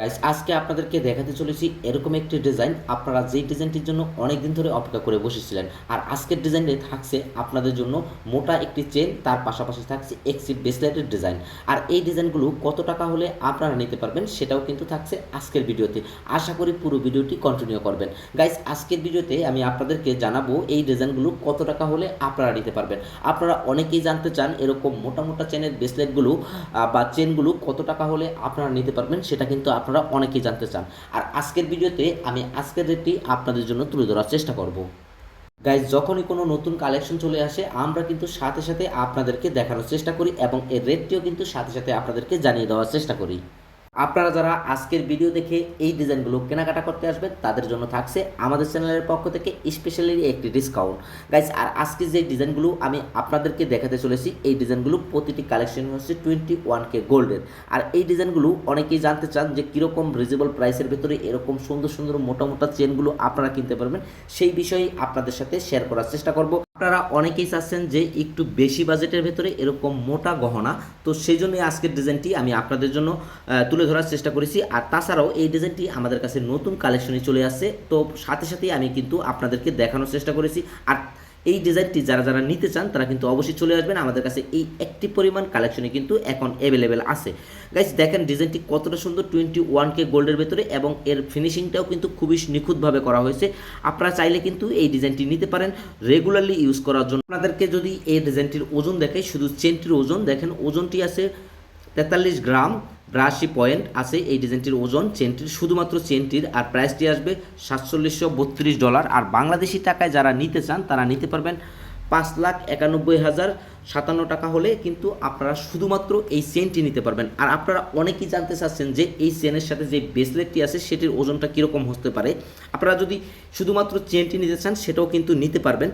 Guys আজকে আপনাদেরকে দেখাতে চলেছি এরকম একটি ডিজাইন। আপনারা যেই ডিজাইনটির জন্য অনেক দিন ধরে অপেক্ষা করে বসেছিলেন, আর আজকের ডিজাইনটি থাকছে আপনাদের জন্য মোটা একটি চেন, তার পাশাপাশি থাকছে এক্সি ব্রেসলেটের ডিজাইন। আর এই ডিজাইনগুলো কত টাকা হলে আপনারা নিতে পারবেন সেটাও কিন্তু থাকছে আজকের ভিডিওতে। আশা করি পুরো ভিডিওটি কন্টিনিউ করবেন। গাইস আজকের ভিডিওতে আমি আপনাদেরকে জানাব এই ডিজাইনগুলো কত টাকা হলে আপনারা নিতে পারবেন। আপনারা অনেকেই জানতে চান এরকম মোটা মোটা চেনের ব্রেসলেটগুলো বা চেনগুলো কত টাকা হলে আপনারা নিতে পারবেন, সেটা কিন্তু আপনারা অনেকেই জানতে চান। আর আজকের ভিডিওতে আমি আজকের রেটটি আপনাদের জন্য তুলে ধরার চেষ্টা করব। গাইজ যখনই কোনো নতুন কালেকশন চলে আসে, আমরা কিন্তু সাথে সাথে আপনাদেরকে দেখানোর চেষ্টা করি এবং এর রেটটিও কিন্তু সাথে সাথে আপনাদেরকে জানিয়ে দেওয়ার চেষ্টা করি। আপনারা যারা আজকের ভিডিও দেখে এই ডিজাইনগুলো কেনাকাটা করতে আসবেন, তাদের জন্য থাকছে আমাদের চ্যানেলের পক্ষ থেকে স্পেশালি একটি ডিসকাউন্ট গাইজ আর আজকে যে ডিজাইনগুলো আমি আপনাদেরকে দেখাতে চলেছি, এই ডিজাইনগুলো প্রতিটি কালেকশন হচ্ছে টোয়েন্টি ওয়ান কে গোল্ডের আর এই ডিজাইনগুলো অনেকেই জানতে চান যে কীরকম রিজনেবল প্রাইসের ভেতরে এরকম সুন্দর সুন্দর মোটা মোটা চেনগুলো আপনারা কিনতে পারবেন, সেই বিষয়ে আপনাদের সাথে শেয়ার করার চেষ্টা করব। আপনারা অনেকেই চাচ্ছেন যে একটু বেশি বাজেটের ভেতরে এরকম মোটা গহনা। তো সেই জন্যই আজকের ডিজাইনটি আমি আপনাদের জন্য তুলে ধরার চেষ্টা করেছি। আর তাছাড়াও এই ডিজাইনটি আমাদের কাছে নতুন কালেকশনে চলে আসছে। তো সাথে সাথেই আমি কিন্তু আপনাদেরকে দেখানোর চেষ্টা করেছি। আর এই ডিজাইনটি যারা যারা নিতে চান, তারা কিন্তু অবশ্যই চলে আসবেন। আমাদের কাছে এই একটি পরিমাণ কালেকশনে কিন্তু এখন অ্যাভেলেবেল আছে। গাইস দেখেন ডিজাইনটি কতটা সুন্দর টোয়েন্টি ওয়ান কে গোল্ডের ভেতরে এবং এর ফিনিশিংটাও কিন্তু খুবই নিখুঁতভাবে করা হয়েছে। আপনারা চাইলে কিন্তু এই ডিজাইনটি নিতে পারেন। রেগুলারলি ইউজ করার জন্য আপনাদেরকে যদি এই ডিজাইনটির ওজন দেখাই, শুধু চেনটির ওজন, দেখেন ওজনটি আছে তেতাল্লিশ গ্রাম। বিরাশি পয়েন্ট আছে এই ডিজাইনটির ওজন। চেনটির শুধুমাত্র চেনটির আর প্রাইসটি আসবে সাতচল্লিশশো বত্রিশ ডলার আর বাংলাদেশি টাকায় যারা নিতে চান, তারা নিতে পারবেন পাঁচ লাখ একানব্বই হাজার সাতান্ন টাকা হলে কিন্তু আপনারা শুধুমাত্র এই চেনটি নিতে পারবেন। আর আপনারা অনেকেই জানতে চাচ্ছেন যে এই চেনের সাথে যে ব্রেসলেটটি আছে, সেটির ওজনটা কীরকম হতে পারে। আপনারা যদি শুধুমাত্র চেনটি নিতে চান, সেটাও কিন্তু নিতে পারবেন।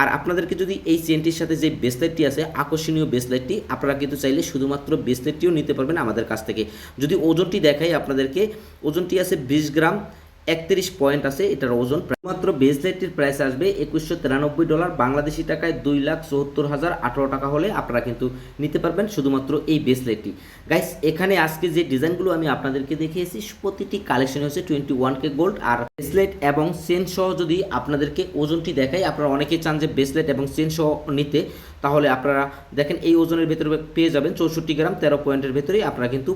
আর আপনাদেরকে যদি এই চেনটির সাথে যে ব্রেসলেটটি আছে, আকর্ষণীয় ব্রেসলেটটি আপনারা কিন্তু চাইলে শুধুমাত্র ব্রেসলেটটিও নিতে পারবেন আমাদের কাছ থেকে। যদি ওজনটি দেখাই আপনাদেরকে, ওজনটি আছে বিশ গ্রাম একত্রিশ পয়েন্ট আছে এটার ওজন। মাত্র ব্রেসলেটটির প্রাইস আসবে একুশশো তিরানব্বই ডলার, বাংলাদেশি টাকায় দুই লাখ চুয়াত্তর হাজার আঠারো টাকা হলে আপনারা কিন্তু নিতে পারবেন শুধুমাত্র এই ব্রেসলেটটি গাইস এখানে আজকে যে ডিজাইনগুলো আমি আপনাদেরকে দেখিয়েছি, প্রতিটি কালেকশন হচ্ছে টোয়েন্টি ওয়ান কে গোল্ড, আর ব্রেসলেট এবং চেন সহ যদি আপনাদেরকে ওজনটি দেখাই, আপনারা অনেকেই চান যে ব্রেসলেট এবং চেন সহ নিতে, তাহলে আপনারা দেখেন এই ওজনের ভেতরে পেয়ে যাবেন চৌষট্টি গ্রাম, তেরো পয়েন্টের ভেতরেই আপনারা কিন্তু